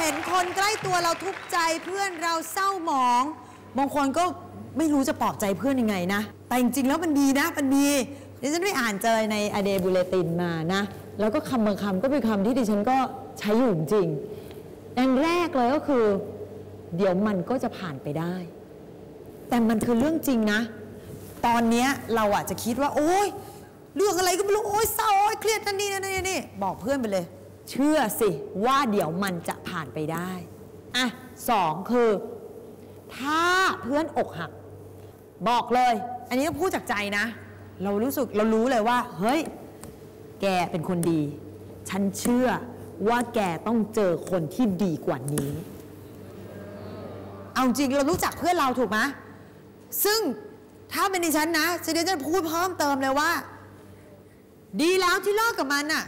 เห็นคนใกล้ตัวเราทุกข์ใจเพื่อนเราเศร้าหมอง บางคนก็ไม่รู้จะปลอบใจเพื่อนยังไงนะ แต่จริงๆแล้วมันดีนะ มันดีดิฉันไปอ่านเจอในอเดบูเลตินมานะ แล้วก็คำบางคำก็เป็นคำที่ดิฉันก็ใช้อยู่จริงๆอันแรกเลยก็คือ เดี๋ยวมันก็จะผ่านไปได้ แต่มันคือเรื่องจริงนะ ตอนนี้เราอาจจะคิดว่า โอ๊ยเรื่องอะไรก็ไม่รู้ โอ๊ยเศร้าโอ๊ยเครียดนั่นนี่นั่นนี่นี่บอกเพื่อนไปเลย เชื่อสิว่าเดี๋ยวมันจะผ่านไปได้อะสองคือ ถ้าเพื่อนอกหัก บอกเลย อันนี้ต้องพูดจากใจนะ เรารู้สึกเรารู้เลยว่า เฮ้ย แกเป็นคนดี ฉันเชื่อว่าแกต้องเจอคนที่ดีกว่านี้ เอาจริงเรารู้จักเพื่อนเราถูกไหมซึ่งถ้าเป็นดิฉันนะฉันจะพูดเพิ่มเติมเลยว่า ดีแล้วที่เลิกกับมันน่ะ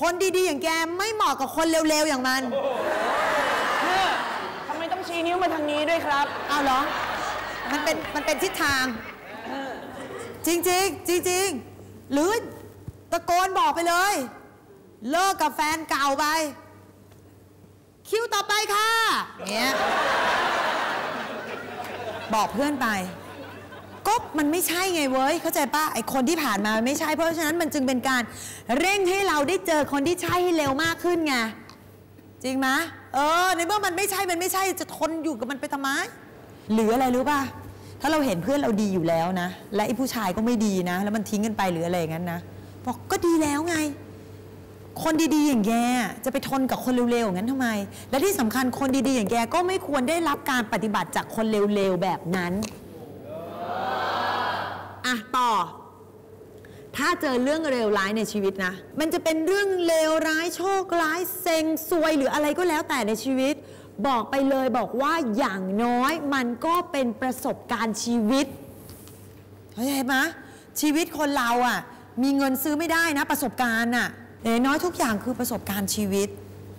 คนดีๆ อย่างแกไม่เหมาะกับคนเร็วๆ อย่างมันทำไมต้องชี้นิ้วมาทางนี้ด้วยครับ เอาเหรอ มันเป็นมันเป็นทิศทาง จริงๆจริงๆหรือตะโกนบอกไปเลย เลิกกับแฟนเก่าไป คิวต่อไปค่ะเงี้ยบอกเพื่อนไป ก็มันไม่ใช่ไงเว้ยเข้าใจปะไอคนที่ผ่านมามันไม่ใช่ เพราะฉะนั้นมันจึงเป็นการเร่งให้เราได้เจอคนที่ใช่ให้เร็วมากขึ้นไงจริงไหมเออในเมื่อมันไม่ใช่มันไม่ใช่จะทนอยู่กับมันไปทำไมหรืออะไรรู้ป่ะถ้าเราเห็นเพื่อนเราดีอยู่แล้วนะ และไอ้ผู้ชายก็ไม่ดีนะ แล้วมันทิ้งกันไปหรืออะไรอย่างนั้นนะบอกก็ดีแล้วไง คนดีๆอย่างแกจะไปทนกับคนเร็วๆอย่างนั้นทำไม และที่สำคัญคนดีๆอย่างแกก็ไม่ควรได้รับการปฏิบัติจากคนเร็วๆแบบนั้นะต่อ ถ้าเจอเรื่องเลวร้ายในชีวิตนะ มันจะเป็นเรื่องเลวร้ายโชคร้ายเซ็งซวยหรืออะไรก็แล้วแต่ในชีวิต บอกไปเลยบอกว่าอย่างน้อยมันก็เป็นประสบการณ์ชีวิตเข้าใจไหมชีวิตคนเราอะ มีเงินซื้อไม่ได้นะ ประสบการณ์อะอย่างน้อยทุกอย่างคือประสบการณ์ชีวิต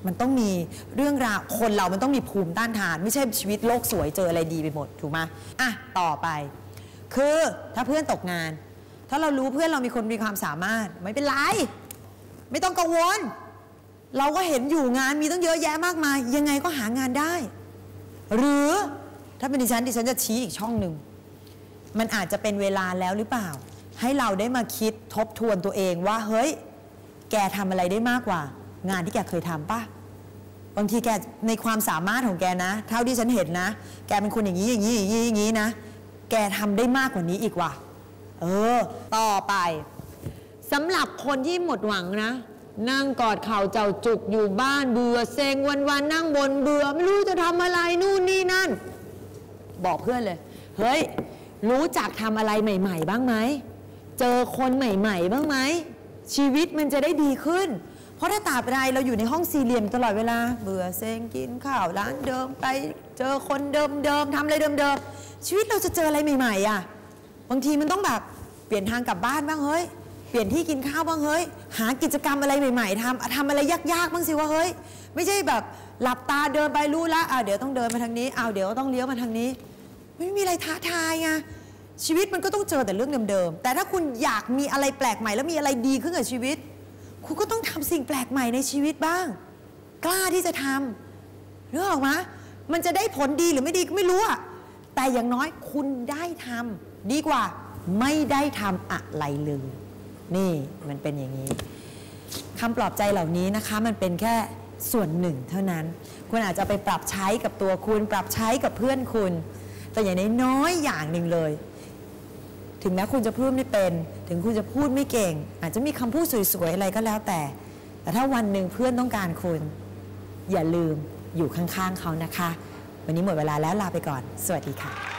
มันต้องมีเรื่องราวคนเรามันต้องมีภูมิต้านทาน ไม่ใช่ชีวิตโลกสวยเจออะไรดีไปหมด ถูกไหมอะ ต่อไป คือถ้าเพื่อนตกงาน ถ้าเรารู้เพื่อนเรามีคนมีความสามารถ ไม่เป็นไร ไม่ต้องกังวล เราก็เห็นอยู่งานมีตั้งเยอะแยะมากมาย ยังไงก็หางานได้ หรือถ้าเป็นดิฉันดิฉันจะชี้อีกช่องหนึ่งมันอาจจะเป็นเวลาแล้วหรือเปล่า ให้เราได้มาคิดทบทวนตัวเองว่า เฮ้ย แกทำอะไรได้มากกว่า งานที่แกเคยทำป่ะบางทีแกในความสามารถของแกนะ เท่าที่ฉันเห็นนะ แกเป็นคนอย่างนี้อย่างนี้อย่างนี้อย่างนี้นะ แกทำได้มากกว่านี้อีกว่ะ เออ ต่อไปสำหรับคนที่หมดหวังนะ นั่งกอดเข่าเจ้าจุกอยู่บ้านเบื่อเซ็งวันๆนั่งบนเบื่อไม่รู้จะทำอะไรนู่นนี่นั่น บอกเพื่อนเลย เฮ้ย รู้จักทำอะไรใหม่ ๆ บ้างไหม เจอคนใหม่ ๆ บ้างไหมชีวิตมันจะได้ดีขึ้น ราะถ้าตราบใดเราอยู่ในห้องสี่เหลี่ยมตลอดเวลา เบื่อเซ็งกินข้าวร้านเดิมไปเจอคนเดิมๆทำอะไรเดิมๆ ชีวิตเราจะเจออะไรใหม่ๆอะบางทีมันต้องแบบเปลี่ยนทางกลับบ้านบ้างเฮ้ยเปลี่ยนที่กินข้าวบ้างเฮ้ย หากิจกรรมอะไรใหม่ ๆทำทำอะไรยากๆบ้างสิว่าเฮ้ย ไม่ใช่แบบหลับตาเดินไปรู้ละอ่าเดี๋ยวต้องเดินมาทางนี้อ้าวเดี๋ยวต้องเลี้ยวมาทางนี้ ไม่มีอะไรท้าทายไงชีวิตมันก็ต้องเจอแต่เรื่องเดิมๆแต่ถ้าคุณอยากมีอะไรแปลกใหม่ แล้วมีอะไรดีขึ้นกับชีวิต คุณก็ต้องทำสิ่งแปลกใหม่ในชีวิตบ้าง กล้าที่จะทำเรื่องออกมามันจะได้ผลดีหรือไม่ดีก็ไม่รู้อะแต่อย่างน้อยคุณได้ทำดีกว่าไม่ได้ทำอะไรเลยนี่มันเป็นอย่างนี้คำปลอบใจเหล่านี้นะคะ มันเป็นแค่ส่วนหนึ่งเท่านั้น คุณอาจจะไปปรับใช้กับตัวคุณ ปรับใช้กับเพื่อนคุณ แต่อย่างน้อยๆอย่างหนึ่งเลย ถึงแม้คุณจะพูดไม่เป็น ถึงคุณจะพูดไม่เก่ง อาจจะมีคำพูดสวยๆอะไรก็แล้วแต่ แต่ถ้าวันหนึ่งเพื่อนต้องการคุณ อย่าลืมอยู่ข้างๆเขานะคะ วันนี้หมดเวลาแล้วลาไปก่อน สวัสดีค่ะ